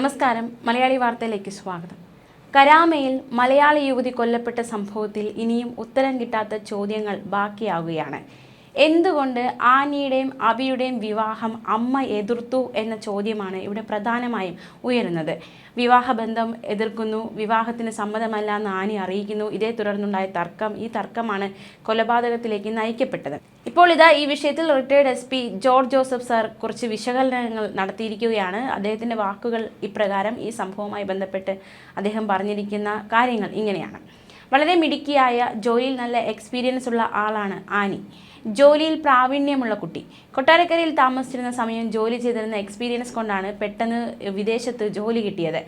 നമസ്കാരം. മലയാളി വാർത്തയിലേക്ക് സ്വാഗതം. കരാമയിൽ മലയാളി യുവതി കൊല്ലപ്പെട്ട സംഭവത്തിൽ ഇനിയും ഉത്തരം കിട്ടാത്ത ചോദ്യങ്ങൾ ബാക്കിയാവുകയാണ്. എന്തുകൊണ്ട് ആനിയുടെയും അബിയുടെയും വിവാഹം അമ്മ എതിർത്തു എന്ന ചോദ്യമാണ് ഇവിടെ പ്രധാനമായും ഉയരുന്നത്. വിവാഹബന്ധം എതിർക്കുന്നു വിവാഹത്തിന് സമ്മതമല്ല എന്ന് ആനി അറിയിക്കുന്നു. ഇതേ തുടർന്നുണ്ടായ തർക്കം ഈ തർക്കമാണ് കൊലപാതകത്തിലേക്ക് നയിക്കപ്പെട്ടത്. ഇപ്പോൾ ഇതാ ഈ വിഷയത്തിൽ retired S P George Joseph sir കുറച്ച് വിശകലനങ്ങൾ നടത്തിയിരിക്കുകയാണ്. അദ്ദേഹത്തിന്റെ വാക്കുകൾ ഇപ്രകാരം ഈ സംഭവവുമായി ബന്ധപ്പെട്ട് അദ്ദേഹം പറഞ്ഞിരിക്കുന്ന കാര്യങ്ങൾ ഇങ്ങനെയാണ്. വളരെ മിടുക്കിയായ ജോലിയിൽ നല്ല എക്സ്പീരിയൻസ് ഉള്ള ആളാണ് ആനി. ജോലിയിൽ പ്രാവീണ്യമുള്ള കുട്ടി. കൊട്ടാരക്കരയിൽ താമസിച്ചിരുന്ന സമയം ജോലി ചെയ്തിരുന്ന എക്സ്പീരിയൻസ് കൊണ്ടാണ് പെട്ടെന്ന് വിദേശത്ത് ജോലി കിട്ടിയത്.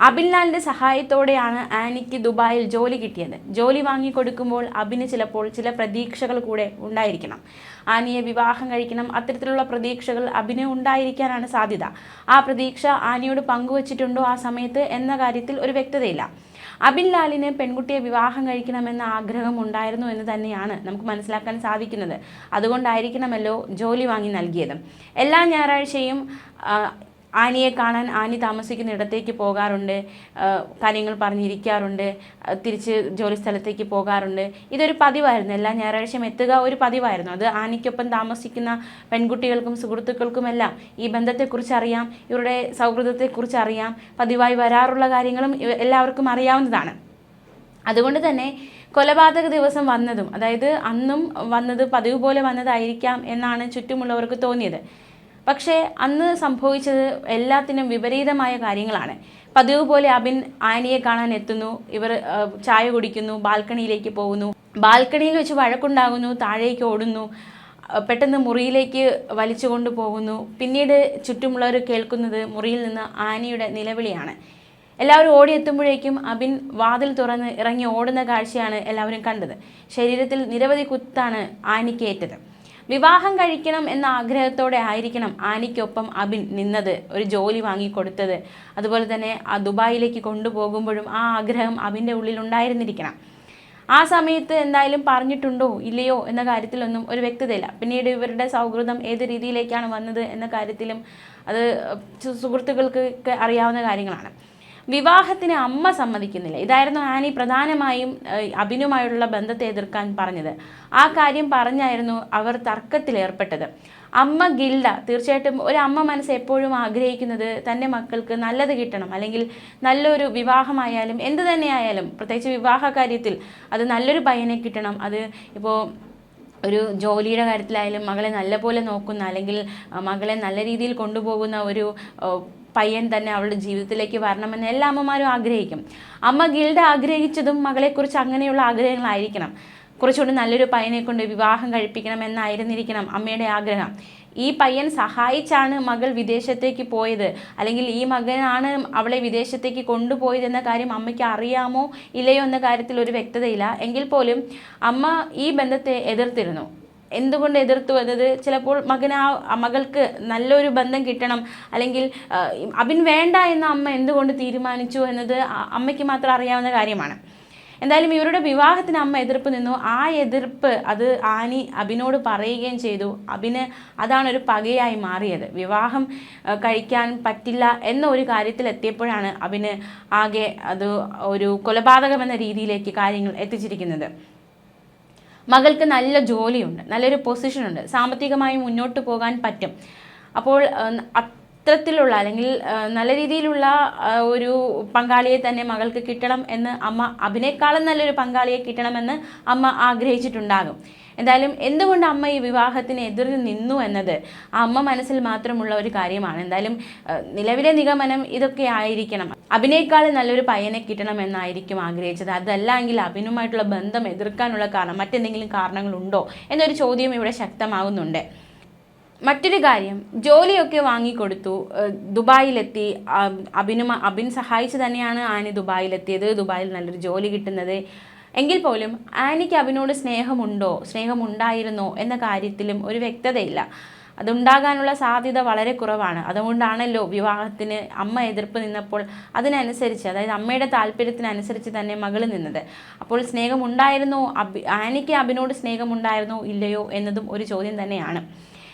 അബിൻലാലിന്റെ സഹായത്തോടെയാണ് ആനിക്ക് ദുബായിൽ ജോലി കിട്ടിയത്. ജോലി വാങ്ങിക്കൊടുക്കുമ്പോൾ അബിന് ചിലപ്പോൾ ചില പ്രതീക്ഷകൾ കൂടെ ഉണ്ടായിരിക്കണം. ആനിയെ വിവാഹം കഴിക്കണം അത്തരത്തിലുള്ള പ്രതീക്ഷകൾ അബിന് ഉണ്ടായിരിക്കാനാണ് സാധ്യത. ആ പ്രതീക്ഷ ആനിയോട് പങ്കുവച്ചിട്ടുണ്ടോ ആ സമയത്ത് എന്ന കാര്യത്തിൽ ഒരു വ്യക്തതയില്ല. അബിൻ ലാലിന് പെൺകുട്ടിയെ വിവാഹം കഴിക്കണമെന്ന ആഗ്രഹം ഉണ്ടായിരുന്നു എന്ന് തന്നെയാണ് നമുക്ക് മനസ്സിലാക്കാൻ സാധിക്കുന്നത്. അതുകൊണ്ടായിരിക്കണമല്ലോ ജോലി വാങ്ങി നൽകിയത്. എല്ലാ ഞായറാഴ്ചയും ആനിയെ കാണാൻ ആനി താമസിക്കുന്ന ഇടത്തേക്ക് പോകാറുണ്ട്. കാര്യങ്ങൾ പറഞ്ഞിരിക്കാറുണ്ട്. തിരിച്ച് ജോലി സ്ഥലത്തേക്ക് പോകാറുണ്ട്. ഇതൊരു പതിവായിരുന്നു. എല്ലാ ഞായറാഴ്ചയും എത്തുക ഒരു പതിവായിരുന്നു. അത് ആനിക്കൊപ്പം താമസിക്കുന്ന പെൺകുട്ടികൾക്കും സുഹൃത്തുക്കൾക്കുമെല്ലാം ഈ ബന്ധത്തെക്കുറിച്ച് അറിയാം ഇവരുടെ സൗഹൃദത്തെക്കുറിച്ച് അറിയാം പതിവായി വരാറുള്ള കാര്യങ്ങളും എല്ലാവർക്കും അറിയാവുന്നതാണ്. അതുകൊണ്ട് തന്നെ കൊലപാതക ദിവസം വന്നതും അതായത് അന്നും വന്നത് പതിവ് പോലെ വന്നതായിരിക്കാം എന്നാണ് ചുറ്റുമുള്ളവർക്ക് തോന്നിയത്. പക്ഷേ അന്ന് സംഭവിച്ചത് എല്ലാത്തിനും വിപരീതമായ കാര്യങ്ങളാണ്. പതിവ് പോലെ അബിൻ ആനിയെ കാണാൻ എത്തുന്നു. ഇവർ ചായ കുടിക്കുന്നു ബാൽക്കണിയിലേക്ക് പോകുന്നു. ബാൽക്കണിയിൽ വെച്ച് വഴക്കുണ്ടാകുന്നു താഴേക്ക് ഓടുന്നു പെട്ടെന്ന് മുറിയിലേക്ക് വലിച്ചുകൊണ്ട് പോകുന്നു. പിന്നീട് ചുറ്റുമുള്ളവർ കേൾക്കുന്നത് മുറിയിൽ നിന്ന് ആനിയുടെ നിലവിളിയാണ്. എല്ലാവരും ഓടിയെത്തുമ്പോഴേക്കും അബിൻ വാതിൽ തുറന്ന് ഇറങ്ങി ഓടുന്ന കാഴ്ചയാണ് എല്ലാവരും കണ്ടത്. ശരീരത്തിൽ നിരവധി കുത്താണ് ആനിക്കേറ്റത് വിവാഹം കഴിക്കണം എന്ന ആഗ്രഹത്തോടെ ആയിരിക്കണം ആനിക്കൊപ്പം അബിൻ നിന്നത് ഒരു ജോലി വാങ്ങിക്കൊടുത്തത്. അതുപോലെ തന്നെ ആ ദുബായിലേക്ക് കൊണ്ടുപോകുമ്പോഴും ആ ആഗ്രഹം അബിന്റെ ഉള്ളിൽ ഉണ്ടായിരുന്നിരിക്കണം. ആ സമയത്ത് എന്തായാലും പറഞ്ഞിട്ടുണ്ടോ ഇല്ലയോ എന്ന കാര്യത്തിലൊന്നും ഒരു വ്യക്തതയില്ല. പിന്നീട് ഇവരുടെ സൗഹൃദം ഏത് രീതിയിലേക്കാണ് വന്നത് എന്ന കാര്യത്തിലും അത് സുഹൃത്തുക്കൾക്കൊക്കെ സുഹൃത്തുക്കൾക്ക് അറിയാവുന്ന കാര്യങ്ങളാണ്. വിവാഹത്തിന് അമ്മ സമ്മതിക്കുന്നില്ല. ഇതായിരുന്നു ആനി പ്രധാനമായും അബിനുമായുള്ള ബന്ധത്തെ എതിർക്കാൻ പറഞ്ഞത്. ആ കാര്യം പറഞ്ഞായിരുന്നു അവർ തർക്കത്തിലേർപ്പെട്ടത് അമ്മ ഗിൽഡ തീർച്ചയായിട്ടും ഒരു അമ്മ മനസ്സ് എപ്പോഴും ആഗ്രഹിക്കുന്നത് തന്റെ മക്കൾക്ക് നല്ലത് കിട്ടണം. അല്ലെങ്കിൽ നല്ലൊരു വിവാഹമായാലും എന്ത് തന്നെയായാലും പ്രത്യേകിച്ച് വിവാഹ കാര്യത്തിൽ അത് നല്ലൊരു പയ്യനെ കിട്ടണം. അത് ഇപ്പോൾ ഒരു ജോലിയുടെ കാര്യത്തിലായാലും മകളെ നല്ലപോലെ നോക്കുന്ന അല്ലെങ്കിൽ മകളെ നല്ല രീതിയിൽ കൊണ്ടുപോകുന്ന ഒരു പയ്യൻ തന്നെ അവളുടെ ജീവിതത്തിലേക്ക് വരണമെന്ന് എല്ലാ അമ്മമാരും ആഗ്രഹിക്കും. അമ്മ ഗിൽഡ് ആഗ്രഹിച്ചതും മകളെക്കുറിച്ച് അങ്ങനെയുള്ള ആഗ്രഹങ്ങളായിരിക്കണം. കുറച്ചുകൂടി നല്ലൊരു പയ്യനെ കൊണ്ട് വിവാഹം കഴിപ്പിക്കണം എന്നായിരുന്നിരിക്കണം അമ്മയുടെ ആഗ്രഹം. ഈ പയ്യൻ സഹായിച്ചാണ് മകൾ വിദേശത്തേക്ക് പോയത്. അല്ലെങ്കിൽ ഈ മകനാണ് അവളെ വിദേശത്തേക്ക് കൊണ്ടുപോയത് എന്ന കാര്യം അമ്മയ്ക്ക് അറിയാമോ ഇല്ലയോ എന്ന കാര്യത്തിൽ ഒരു വ്യക്തതയില്ല. എങ്കിൽ പോലും അമ്മ ഈ ബന്ധത്തെ എതിർത്തിരുന്നു. എന്തുകൊണ്ട് എതിർത്തു എന്നത് ചിലപ്പോൾ മകൻ ആ മകൾക്ക് നല്ലൊരു ബന്ധം കിട്ടണം. അല്ലെങ്കിൽ അബിൻ വേണ്ട എന്ന അമ്മ എന്തുകൊണ്ട് തീരുമാനിച്ചു എന്നത് അമ്മയ്ക്ക് മാത്രം അറിയാവുന്ന കാര്യമാണ്. എന്തായാലും ഇവരുടെ വിവാഹത്തിന് അമ്മ എതിർപ്പ് നിന്നു. ആ എതിർപ്പ് അത് ആനി അബിനോട് പറയുകയും ചെയ്തു. അബിന് അതാണ് ഒരു പകയായി മാറിയത്. വിവാഹം കഴിക്കാൻ പറ്റില്ല എന്ന ഒരു കാര്യത്തിൽ എത്തിയപ്പോഴാണ് അബിന് ആകെ അത് ഒരു കൊലപാതകമെന്ന രീതിയിലേക്ക് കാര്യങ്ങൾ എത്തിച്ചിരിക്കുന്നത്. മകൾക്ക് നല്ല ജോലിയുണ്ട് നല്ലൊരു പൊസിഷനുണ്ട് സാമ്പത്തികമായി മുന്നോട്ട് പോകാൻ പറ്റും. അപ്പോൾ അത്തരത്തിലുള്ള അല്ലെങ്കിൽ നല്ല രീതിയിലുള്ള ഒരു പങ്കാളിയെ തന്നെ മകൾക്ക് കിട്ടണം എന്ന് അമ്മ അഭിനേക്കാളും നല്ലൊരു പങ്കാളിയെ കിട്ടണമെന്ന് അമ്മ ആഗ്രഹിച്ചിട്ടുണ്ടാകും. എന്തായാലും എന്തുകൊണ്ട് അമ്മ ഈ വിവാഹത്തിന് എതിർ നിന്നു എന്നത് ആ അമ്മ മനസ്സിൽ മാത്രമുള്ള ഒരു കാര്യമാണ്. എന്തായാലും നിലവിലെ നിഗമനം ഇതൊക്കെ ആയിരിക്കണം. അഭിനേക്കാളും നല്ലൊരു പയ്യനെ കിട്ടണം എന്നായിരിക്കും ആഗ്രഹിച്ചത്. അതല്ല എങ്കിൽ അഭിനുമായിട്ടുള്ള ബന്ധം എതിർക്കാനുള്ള കാരണം മറ്റെന്തെങ്കിലും കാരണങ്ങളുണ്ടോ എന്നൊരു ചോദ്യം ഇവിടെ ശക്തമാകുന്നുണ്ട് മറ്റൊരു കാര്യം ജോലിയൊക്കെ വാങ്ങിക്കൊടുത്തു. ദുബായിലെത്തി. അഭിനുമ അബിൻ സഹായിച്ച് തന്നെയാണ് ആനി ദുബായിലെത്തിയത്. ദുബായിൽ നല്ലൊരു ജോലി കിട്ടുന്നത്. എങ്കിൽ പോലും ആനിക്ക് അവനോട് സ്നേഹമുണ്ടോ? സ്നേഹമുണ്ടായിരുന്നോ? എന്ന കാര്യത്തിലും ഒരു വ്യക്തതയില്ല. അതുണ്ടാകാനുള്ള സാധ്യത വളരെ കുറവാണ്. അതുകൊണ്ടാണല്ലോ വിവാഹത്തിന് അമ്മ എതിർപ്പ് നിന്നപ്പോൾ അതിനനുസരിച്ച് അതായത് അമ്മയുടെ താല്പര്യത്തിനനുസരിച്ച് തന്നെ മകൾ നിന്നത്. അപ്പോൾ സ്നേഹമുണ്ടായിരുന്നോ? അബി ആനിക്ക് അബിനോട് സ്നേഹമുണ്ടായിരുന്നോ? ഇല്ലയോ? എന്നതും ഒരു ചോദ്യം തന്നെയാണ്.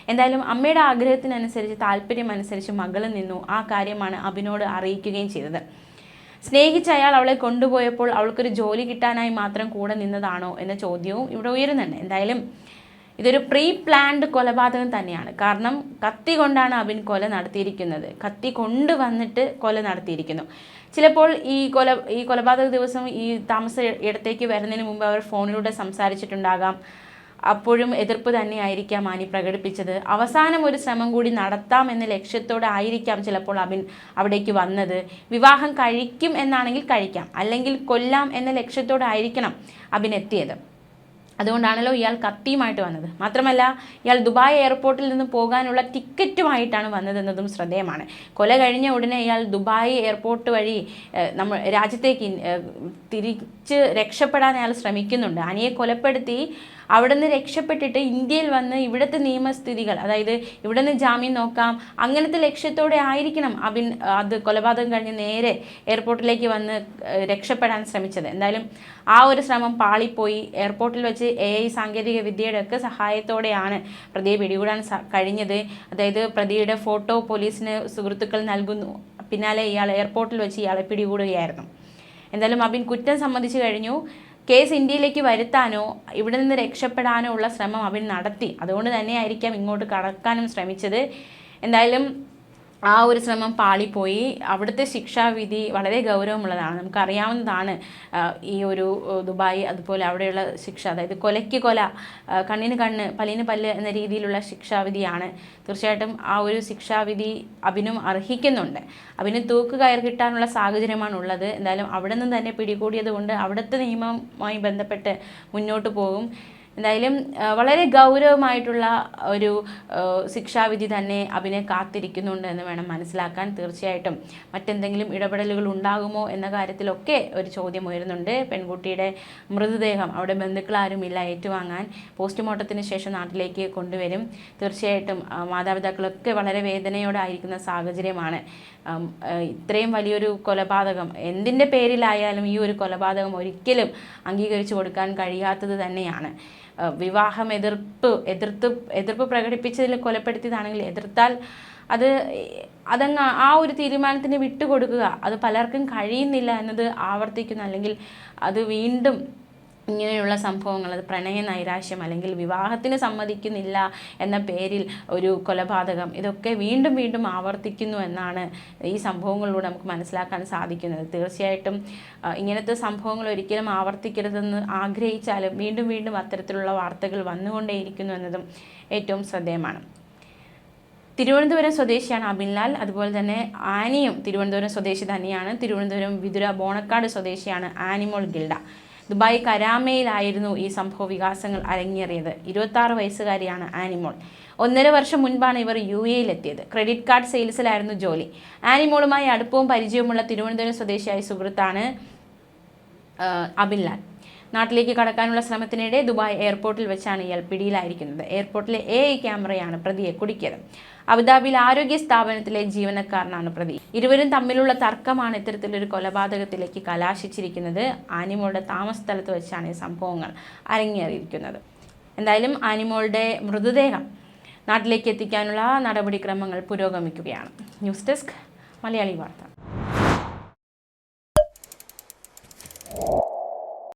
എന്തായാലും അമ്മയുടെ ആഗ്രഹത്തിനനുസരിച്ച് താല്പര്യം അനുസരിച്ച് മകൾ നിന്നു. ആ കാര്യമാണ് അബിനോട് അറിയിക്കുകയും ചെയ്തത്. സ്നേഹിച്ച അയാൾ അവളെ കൊണ്ടുപോയപ്പോൾ അവൾക്കൊരു ജോലി കിട്ടാനായി മാത്രം കൂടെ നിന്നതാണോ എന്ന ചോദ്യവും ഇവിടെ ഉയരുന്നുണ്ട്. എന്തായാലും ഇതൊരു പ്രീ പ്ലാൻഡ് കൊലപാതകം തന്നെയാണ്. കാരണം കത്തി കൊണ്ടാണ് അബിൻ കൊല നടത്തിയിരിക്കുന്നത്. കത്തി കൊണ്ടുവന്നിട്ട് കൊല നടത്തിയിരിക്കുന്നു. ചിലപ്പോൾ ഈ കൊല ഈ കൊലപാതക ദിവസം ഈ താമസ ഇടത്തേക്ക് വരുന്നതിന് മുമ്പ് അവർ ഫോണിലൂടെ സംസാരിച്ചിട്ടുണ്ടാകാം. അപ്പോഴും എതിർപ്പ് തന്നെയായിരിക്കാം ആനി പ്രകടിപ്പിച്ചത്. അവസാനം ഒരു ശ്രമം കൂടി നടത്താം എന്ന ലക്ഷ്യത്തോടെ ആയിരിക്കാം ചിലപ്പോൾ അബിൻ അവിടേക്ക് വന്നത്. വിവാഹം കഴിക്കും എന്നാണെങ്കിൽ കഴിക്കാം. അല്ലെങ്കിൽ കൊല്ലാം എന്ന ലക്ഷ്യത്തോടെ ആയിരിക്കണം അബിൻ എത്തിയത്. അതുകൊണ്ടാണല്ലോ ഇയാൾ കത്തിയുമായിട്ട് വന്നത്. മാത്രമല്ല ഇയാൾ ദുബായ് എയർപോർട്ടിൽ നിന്ന് പോകാനുള്ള ടിക്കറ്റുമായിട്ടാണ് വന്നതെന്നതും ശ്രദ്ധേയമാണ്. കൊല കഴിഞ്ഞ ഉടനെ ഇയാൾ ദുബായ് എയർപോർട്ട് വഴി നമ്മൾ രാജ്യത്തേക്ക് തിരിച്ച് രക്ഷപ്പെടാൻ അയാൾ ശ്രമിക്കുന്നുണ്ട്. അനിയെ കൊലപ്പെടുത്തി അവിടെ നിന്ന് രക്ഷപ്പെട്ടിട്ട് ഇന്ത്യയിൽ വന്ന് ഇവിടുത്തെ നിയമസ്ഥിതികൾ അതായത് ഇവിടെ നിന്ന് ജാമ്യം നോക്കാം അങ്ങനത്തെ ലക്ഷ്യത്തോടെ ആയിരിക്കണം അബിൻ അത് കൊലപാതകം കഴിഞ്ഞ് നേരെ എയർപോർട്ടിലേക്ക് വന്ന് രക്ഷപ്പെടാൻ ശ്രമിച്ചത്. എന്തായാലും ആ ഒരു ശ്രമം പാളിപ്പോയി. എയർപോർട്ടിൽ വെച്ച് എ ഐ സാങ്കേതിക വിദ്യയുടെ ഒക്കെ സഹായത്തോടെയാണ് പ്രതിയെ പിടികൂടാൻ കഴിഞ്ഞത്. അതായത് പ്രതിയുടെ ഫോട്ടോ പോലീസിന് സുഹൃത്തുക്കൾ നൽകുന്നു. പിന്നാലെ ഇയാൾ എയർപോർട്ടിൽ വെച്ച് ഇയാളെ പിടികൂടുകയായിരുന്നു. എന്തായാലും അബിൻ കുറ്റം സമ്മതിച്ചു കഴിഞ്ഞു. കേസ് ഇന്ത്യയിലേക്ക് വരുത്താനോ ഇവിടെ നിന്ന് രക്ഷപ്പെടാനോ ഉള്ള ശ്രമം അവൻ നടത്തി. അതുകൊണ്ട് തന്നെയായിരിക്കാം ഇങ്ങോട്ട് കടക്കാനും ശ്രമിച്ചത്. എന്തായാലും ആ ഒരു ശ്രമം പാളിപ്പോയി. അവിടുത്തെ ശിക്ഷാവിധി വളരെ ഗൗരവമുള്ളതാണ്. നമുക്കറിയാവുന്നതാണ് ഈ ഒരു ദുബായ് അതുപോലെ അവിടെയുള്ള ശിക്ഷ. അതായത് കൊലയ്ക്ക് കൊല കണ്ണിന് കണ്ണ് പല്ലിന് പല്ല് എന്ന രീതിയിലുള്ള ശിക്ഷാവിധിയാണ്. തീർച്ചയായിട്ടും ആ ഒരു ശിക്ഷാവിധി അഭിനും അർഹിക്കുന്നുണ്ട്. അഭിന് തൂക്ക് കയർ കിട്ടാനുള്ള സാഹചര്യമാണ് ഉള്ളത് എന്തായാലും അവിടെ നിന്ന് തന്നെ പിടികൂടിയത് കൊണ്ട് അവിടുത്തെ നിയമവുമായി ബന്ധപ്പെട്ട് മുന്നോട്ട് പോകും. എന്തായാലും വളരെ ഗൗരവമായിട്ടുള്ള ഒരു ശിക്ഷാവിധി തന്നെ അവനെ കാത്തിരിക്കുന്നുണ്ട് എന്ന് വേണം മനസ്സിലാക്കാൻ തീർച്ചയായിട്ടും. മറ്റെന്തെങ്കിലും ഇടപെടലുകൾ ഉണ്ടാകുമോ എന്ന കാര്യത്തിലൊക്കെ ഒരു ചോദ്യം ഉയരുന്നുണ്ട്. പെൺകുട്ടിയുടെ മൃതദേഹം അവിടെ ബന്ധുക്കളാരുമില്ല ഏറ്റുവാങ്ങാൻ. പോസ്റ്റ്മോർട്ടത്തിന് ശേഷം നാട്ടിലേക്ക് കൊണ്ടുവരും. തീർച്ചയായിട്ടും മാതാപിതാക്കളൊക്കെ വളരെ വേദനയോടെ ആയിരിക്കുന്ന സാഹചര്യമാണ് ഇത്രയും വലിയൊരു കൊലപാതകം എന്തിന്റെ പേരിലായാലും ഈ ഒരു കൊലപാതകം ഒരിക്കലും അംഗീകരിച്ചു കൊടുക്കാൻ കഴിയാത്തത് തന്നെയാണ്. വിവാഹം എതിർപ്പ് എതിർത്ത് എതിർപ്പ് പ്രകടിപ്പിച്ചതിൽ കൊലപ്പെടുത്തിയതാണെങ്കിൽ എതിർത്താൽ അത് അതങ്ങ് ആ ഒരു തീരുമാനത്തിന് വിട്ടുകൊടുക്കുക. അത് പലർക്കും കഴിയുന്നില്ല എന്നത് ആവർത്തിക്കുന്ന. അല്ലെങ്കിൽ അത് വീണ്ടും ഇങ്ങനെയുള്ള സംഭവങ്ങൾ അത് പ്രണയ നൈരാശ്യം അല്ലെങ്കിൽ വിവാഹത്തിന് സമ്മതിക്കുന്നില്ല എന്ന പേരിൽ ഒരു കൊലപാതകം ഇതൊക്കെ വീണ്ടും വീണ്ടും ആവർത്തിക്കുന്നു എന്നാണ് ഈ സംഭവങ്ങളിലൂടെ നമുക്ക് മനസ്സിലാക്കാൻ സാധിക്കുന്നത്. തീർച്ചയായിട്ടും ഇങ്ങനത്തെ സംഭവങ്ങൾ ഒരിക്കലും ആവർത്തിക്കരുതെന്ന് ആഗ്രഹിച്ചാലും വീണ്ടും വീണ്ടും അത്തരത്തിലുള്ള വാർത്തകൾ വന്നുകൊണ്ടേയിരിക്കുന്നു എന്നതും ഏറ്റവും ശ്രദ്ധേയമാണ്. തിരുവനന്തപുരം സ്വദേശിയാണ് അബിൻലാൽ. അതുപോലെ തന്നെ ആനിയും തിരുവനന്തപുരം സ്വദേശി തന്നെയാണ്. തിരുവനന്തപുരം വിതുര ബോണക്കാട് സ്വദേശിയാണ് ആനിമോൾ ഗിൽഡ. ദുബായ് കരാമയിലായിരുന്നു ഈ സംഭവ വികാസങ്ങൾ അരങ്ങേറിയത്. ഇരുപത്തി വയസ്സുകാരിയാണ് ആനിമോൾ. ഒന്നര വർഷം മുൻപാണ് ഇവർ യു എയിലെത്തിയത് ക്രെഡിറ്റ് കാർഡ് സെയിൽസിലായിരുന്നു ജോലി. ആനിമോളുമായി അടുപ്പവും പരിചയവുമുള്ള തിരുവനന്തപുരം സ്വദേശിയായ സുഹൃത്താണ് അബിൻലാൽ നാട്ടിലേക്ക് കടക്കാനുള്ള ശ്രമത്തിനിടെ ദുബായ് എയർപോർട്ടിൽ വെച്ചാണ് ഇയാൾ പിടിയിലായിരിക്കുന്നത്. എയർപോർട്ടിലെ എ ക്യാമറയാണ് പ്രതിയെ കുടിക്കിയത്. അബുദാബിയിൽ ആരോഗ്യ സ്ഥാപനത്തിലെ ജീവനക്കാരനാണ് പ്രതി. ഇരുവരും തമ്മിലുള്ള തർക്കമാണ് ഇത്തരത്തിലൊരു കൊലപാതകത്തിലേക്ക് കലാശിച്ചിരിക്കുന്നത്. ആനിമോളുടെ താമസ സ്ഥലത്ത് വെച്ചാണ് ഈ സംഭവങ്ങൾ അരങ്ങേറിയിരിക്കുന്നത്. എന്തായാലും ആനിമോളുടെ മൃതദേഹം നാട്ടിലേക്ക് എത്തിക്കാനുള്ള നടപടിക്രമങ്ങൾ പുരോഗമിക്കുകയാണ്. ന്യൂസ് ഡെസ്ക് മലയാളി വാർത്ത.